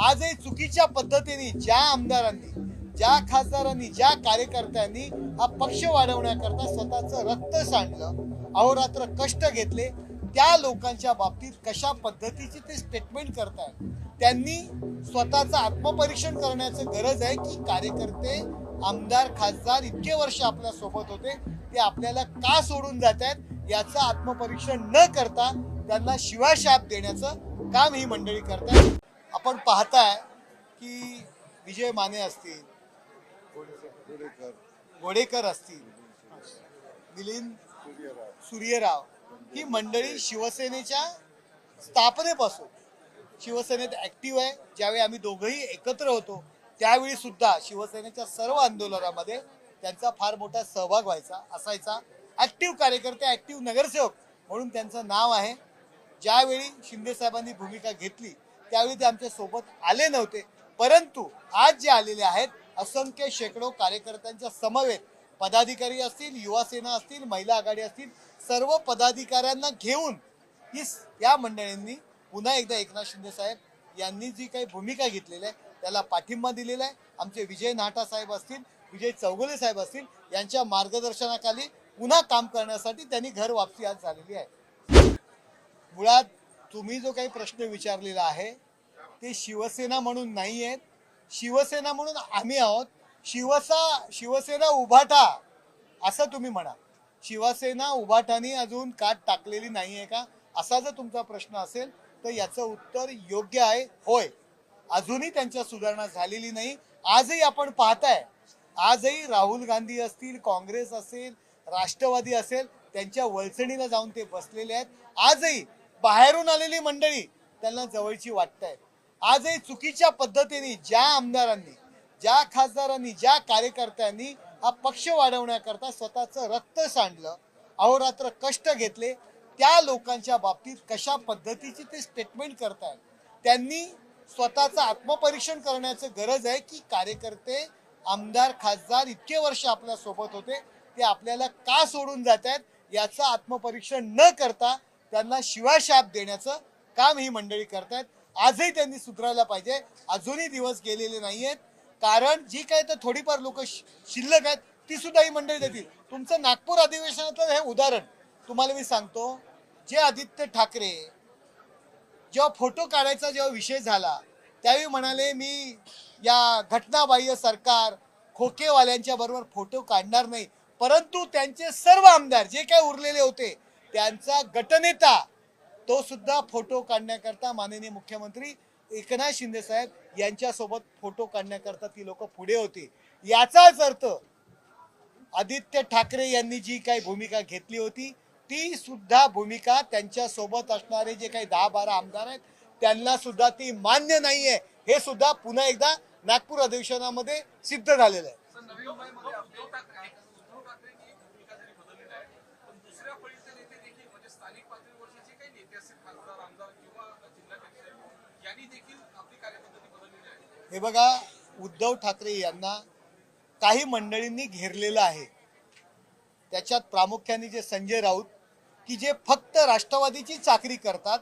आजही चुकीच्या पद्धतीने ज्या आमदारांनी ज्या खासदारांनी ज्या कार्यकर्त्यांनी हा पक्ष वाढवण्याकरता स्वतःचं रक्त सांडलं अहोरात्र कष्ट घेतले त्या लोकांच्या बाबतीत कशा पद्धतीची ते स्टेटमेंट करतात त्यांनी स्वतःचं आत्मपरीक्षण करण्याचं गरज आहे की कार्यकर्ते आमदार खासदार इतके वर्ष आपल्यासोबत होते ते आपल्याला का सोडून जात आहेत याचं आत्मपरीक्षण न करता त्यांना शिवाशाप देण्याचं काम ही मंडळी करतात आपण पाहताय की विजय माने असतील गोडेकर असतील मिलिंद सूर्यराव ही मंडळी शिवसेनेच्या स्थापनेपासून शिवसेनेत ऍक्टिव्ह आहे. ज्यावेळी आम्ही दोघंही एकत्र होतो त्यावेळी सुद्धा शिवसेनेच्या सर्व आंदोलनामध्ये त्यांचा फार मोठा सहभाग व्हायचा असायचा. ऍक्टिव्ह कार्यकर्ते ऍक्टिव्ह नगरसेवक म्हणून त्यांचं नाव आहे. ज्यावेळी शिंदे साहेबांनी भूमिका घेतली त्यावेळी ते आमच्यासोबत आले नव्हते. परंतु आज जे आलेले आहेत असंख्य शेकडो कार्यकर्त्यांच्या समवेत पदाधिकारी असतील युवा सेना असतील महिला आघाडी असतील सर्व पदाधिकाऱ्यांना घेऊन ही या मंडळींनी पुन्हा एकदा एकनाथ शिंदे साहेब यांनी जी काही भूमिका घेतलेली आहे त्याला पाठिंबा दिलेला आहे. आमचे विजय नाटा साहेब असतील विजय चौगुले साहेब असतील यांच्या मार्गदर्शनाखाली पुन्हा काम करण्यासाठी त्यांनी घर वापसी आज झालेली आहे. मुळात तुम्ही जो काही प्रश्न विचारलेला आहे ते शिवसेना म्हणून नाही आहेत शिवसेना म्हणून आम्ही आहोत. शिवसा शिवसेना उभाटा असं तुम्ही म्हणा. शिवसेना उभाटाने अजून काट टाकलेली नाही आहे का? असा जर तुमचा प्रश्न असेल तर याचं उत्तर योग्य आहे. होय. अजूनही त्यांच्या सुधारणा झालेली नाही. आजही आपण पाहताय. आजही राहुल गांधी असतील काँग्रेस असेल राष्ट्रवादी असेल त्यांच्या वळचणीला जाऊन ते बसलेले आहेत. आजही बाहेरून आलेली मंडळी त्यांना जवळची वाटत आहेत आजही चुकीच्या पद्धतीने ज्या आमदारांनी ज्या खासदारांनी ज्या कार्यकर्त्यांनी हा पक्ष वाढवण्याकरता स्वतःचं रक्त सांडलं अहोरात्र कष्ट घेतले त्या लोकांच्या बाबतीत कशा पद्धतीची ते स्टेटमेंट करतात त्यांनी स्वतःचं आत्मपरीक्षण करण्याचं गरज आहे की कार्यकर्ते आमदार खासदार इतके वर्ष आपल्यासोबत होते ते आपल्याला का सोडून जात आहेत याचं आत्मपरीक्षण न करता त्यांना शिवाशाप देण्याचं काम ही मंडळी करतायत. आजही त्यांनी सुधारायला पाहिजे. अजूनही दिवस गेलेले नाही आहेत कारण जी काय तर थोडीफार लोक शिल्लक आहेत ती सुद्धा ही मंडळी देतील. तुमचं नागपूर अधिवेशनातलं हे उदाहरण. तुम्हाला मी सांगतो जे आदित्य ठाकरे जेव्हा फोटो काढायचा जेव्हा विषय झाला त्यावेळी म्हणाले मी या घटनाबाह्य सरकार खोकेवाल्यांच्या बरोबर फोटो काढणार नाही. परंतु त्यांचे सर्व आमदार जे काय उरलेले होते त्यांचा गटनेता तो सुद्धा फोटो काढण्याकरता माननीय मुख्यमंत्री एकनाथ शिंदे साहेब यांच्यासोबत फोटो काढण्याकरता ती लोक पुढे होती. याचाच अर्थ आदित्य ठाकरे यांनी जी काही भूमिका घेतली होती ती सुद्धा भूमिका त्यांच्यासोबत असणारे जे काही दहा बारा आमदार आहेत त्यांना सुद्धा ती मान्य नाहीये. हे सुद्धा पुन्हा एकदा नागपूर अधिवेशनामध्ये सिद्ध झालेलं आहे सर नवी मुंबईमध्ये उद्धव ठाकरे उद्धव ठाकरेंनी भूमिका जरी बदललेली आहे पण दुसऱ्या फळीचे नेते देखील म्हणजे स्थानिक पातळीवरचे जे काही नेते असतील खासदार आमदार किंवा जिल्हाध्यक्ष यांनी देखील आपली कार्यपद्धती बदललेली आहे हे बघा उद्धव ठाकरे यांना काही मंडळींनी घेरलेलं आहे. त्याच्यात प्रामुख्याने जे संजय राऊत की जे फक्त राष्ट्रवादीची चाकरी करतात.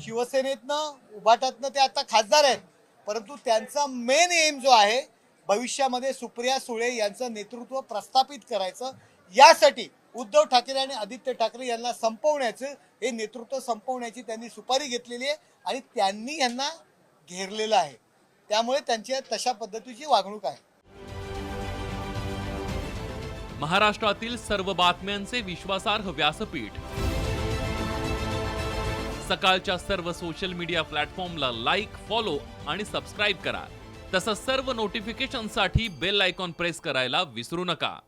शिवसेनेतनं उभाटातनं ते आता खासदार आहेत. परंतु त्यांचा मेन एम जो आहे भविष्यामध्ये सुप्रिया सुळे यांचं नेतृत्व प्रस्थापित करायचं. यासाठी उद्धव ठाकरे आणि आदित्य ठाकरे यांना संपवण्याचं हे नेतृत्व संपवण्याची त्यांनी सुपारी घेतलेली आहे. आणि त्यांनी यांना घेरलेलं आहे. त्यामुळे त्यांची तशा पद्धतीची वागणूक आहे. महाराष्ट्रातील सर्व बातम्यांचे विश्वासार्ह व्यासपीठ. सकाळच्या सर्व सोशल मीडिया प्लॅटफॉर्मला लाईक फॉलो आणि सबस्क्राईब करा. तसंच सर्व नोटिफिकेशनसाठी बेल आयकॉन प्रेस करायला विसरू नका.